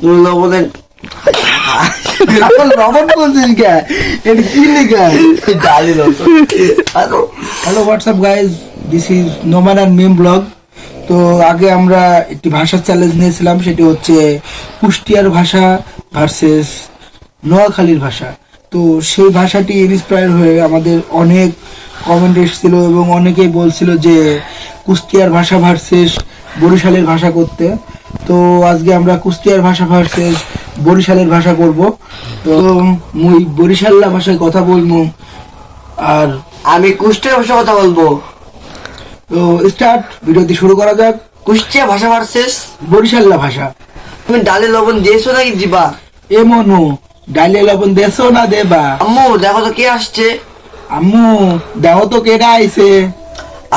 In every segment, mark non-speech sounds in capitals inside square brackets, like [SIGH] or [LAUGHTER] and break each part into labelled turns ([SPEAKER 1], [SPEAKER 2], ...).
[SPEAKER 1] তুমি লবণের
[SPEAKER 2] লবণ বলছিস কে? এটা কি লেখা?
[SPEAKER 1] ডালি লবণ
[SPEAKER 2] hello WhatsApp guys this is Noman and Mim vlog তো আগে আমরা একটি ভাষার চ্যালেঞ্জ নিয়েছিলাম সেটি হচ্ছে কুষ্টিয়ার ভাষা ভার্সেস নোয়াখালীর ভাষা। তো সেই ভাষাটি ইন্সপায়ার হয়ে আমাদের অনেক কমেন্ট এসেছিল এবং অনেকেই বলছিল যে কুষ্টিয়ার ভাষা ভার্সেস বরিশালের ভাষা করতে। তো আজকে আমরা কুষ্টিয়ার ভাষা ভার্সেস বরিশালের ভাষা করব। তো মুই বরিশাল্লা ভাষায় কথা বলব আর
[SPEAKER 1] আমি কুষ্টিয়া ভাষা কথা বলব।
[SPEAKER 2] তো স্টার্ট ভিডিওটি শুরু করা যাক।
[SPEAKER 1] কুষ্টিয়া ভাষা ভার্সেস
[SPEAKER 2] বরিশাল্লা ভাষা।
[SPEAKER 1] তুমি ডালে লবণ দিয়েছ নাকি দিবা?
[SPEAKER 2] এমনও ডাইলে লবণ দেছো না দেবা?
[SPEAKER 1] আম্মু দেখো তো কে আসছে।
[SPEAKER 2] আম্মু দেখো তো কেডা আইছে।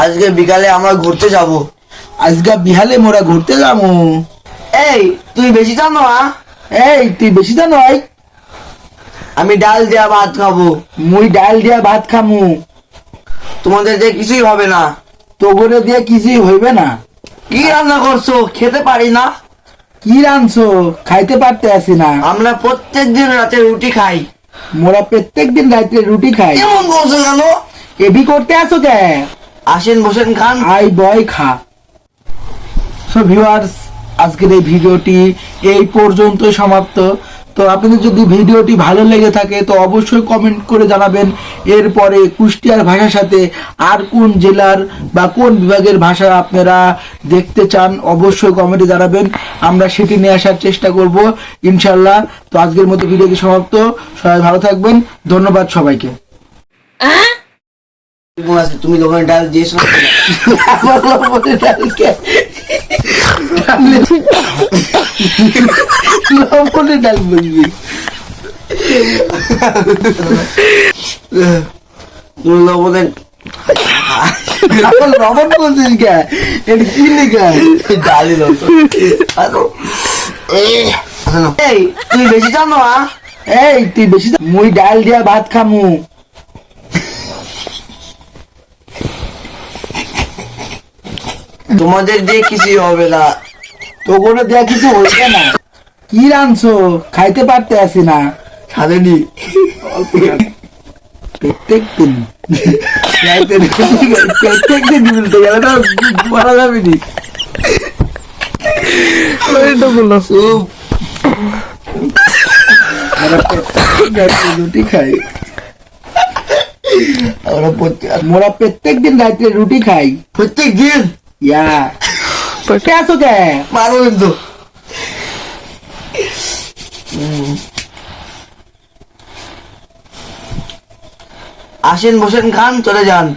[SPEAKER 1] আজকে বিকালে আমরা ঘুরতে যাব।
[SPEAKER 2] আজকে বিহালে মোরা ঘুরতে যাব
[SPEAKER 1] এই, তুই বেশি জানো
[SPEAKER 2] এই, তুই বেশি জানো
[SPEAKER 1] আমি ডাল দেওয়া ভাত খাব।
[SPEAKER 2] মুই ডাল দিয়া ভাত খামু।
[SPEAKER 1] তোমাদের যে কিছুই হবে না।
[SPEAKER 2] তো করে দিয়ে কিছুই হইবে না।
[SPEAKER 1] কি রান্না করছ? খেতে পারি না।
[SPEAKER 2] কি রানছো খাইতে পারতে আসি না।
[SPEAKER 1] আমরা প্রত্যেক দিন রাতে রুটি খাই।
[SPEAKER 2] মোরা প্রত্যেক দিন রাত্রে রুটি খাই।
[SPEAKER 1] কেমন করছ কেন
[SPEAKER 2] এবি করতে আসো কে?
[SPEAKER 1] আসেন, বসেন, খান।
[SPEAKER 2] আই বয়, খা। সো ভিউয়ার্স আজকের এই ভিডিওটি এই পর্যন্তই সমাপ্ত। তো আপনাদের যদি ভিডিওটি ভালো লেগে থাকে তো অবশ্যই কমেন্ট করে জানাবেন এরপরে কুষ্টিয়ার ভাষার সাথে আর কোন জেলার বা কোন বিভাগের ভাষা আপনারা দেখতে চান অবশ্যই কমেন্টে জানাবেন। আমরা সেটি নিয়ে আসার চেষ্টা করব ইনশাল্লাহ তো আজকের মতো ভিডিওটি সমাপ্ত। সবাই ভালো থাকবেন। ধন্যবাদ সবাইকে।
[SPEAKER 1] তুমি লবণের ডাল দিয়েছ। [LAUGHS]
[SPEAKER 2] লবণ
[SPEAKER 1] তুই বেশি জানো
[SPEAKER 2] এই তুই দিয়া ভাত খামু
[SPEAKER 1] তোমাদের দিয়ে কিছুই হবে না।
[SPEAKER 2] তো করে দেয়া কিছু হইবে না। কি রানছো খাইতে পারতে আসি না।
[SPEAKER 1] সাধেনি
[SPEAKER 2] প্রত্যেক দিন রাইতে প্রত্যেক দিন বলতে গেলে না বলা যাবে নি খাই।
[SPEAKER 1] আমরা
[SPEAKER 2] মোরা প্রত্যেক দিন রাত্রে রুটি খাই।
[SPEAKER 1] প্রত্যেক দিন
[SPEAKER 2] ইয়া। আছো কে
[SPEAKER 1] মারো কিন্তু আসেন বসেন খান চলে যান